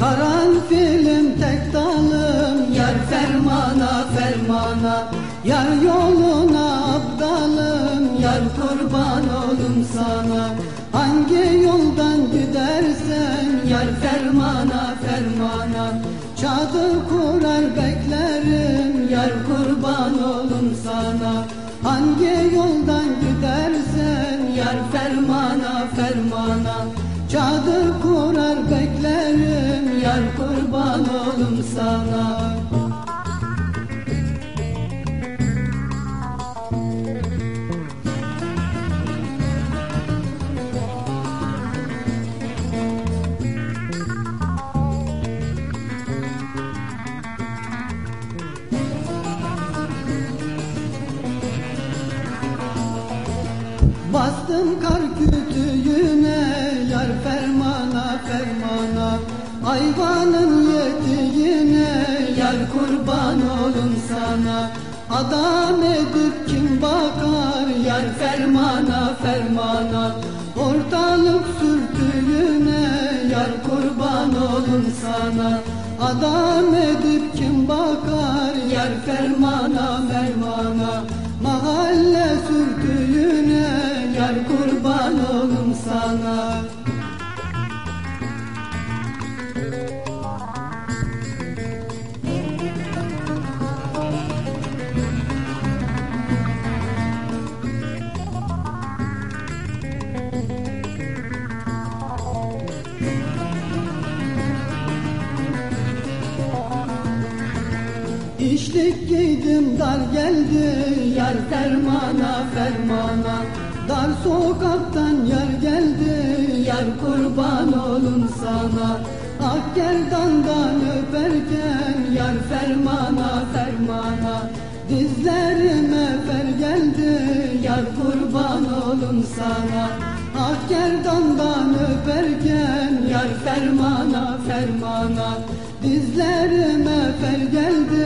Karanfilim tek dalım Yar fermana fermana. Yar yoluna abdalım Yar kurban olum sana. Hangi yoldan gidersen Yar fermana fermana. Çadır kurar beklerim Yar kurban olum sana. Hangi yoldan gidersen Yar fermana fermana. Kurban olum sana. Bastım kar kütüğüne Yar fermana fermana. Hayvanın sana Adam edip kim bakar Yar fermana fermana. Ortalık sürtüğüne Yar kurban olun sana. Adam edip kim bakar Yar fermana fermana. Mahalle sürtüğüne Yar kurban olun sana İşlik giydim dar geldi yar fermana fermana. Dar sokaktan yar geldi yar kurban olun sana. Ak gerdandan öperken yar fermana fermana. Dizlerime fer geldi yar kurban olun sana. Ak gerdandan öperken yar fermana fermana. Dizlerime fer geldi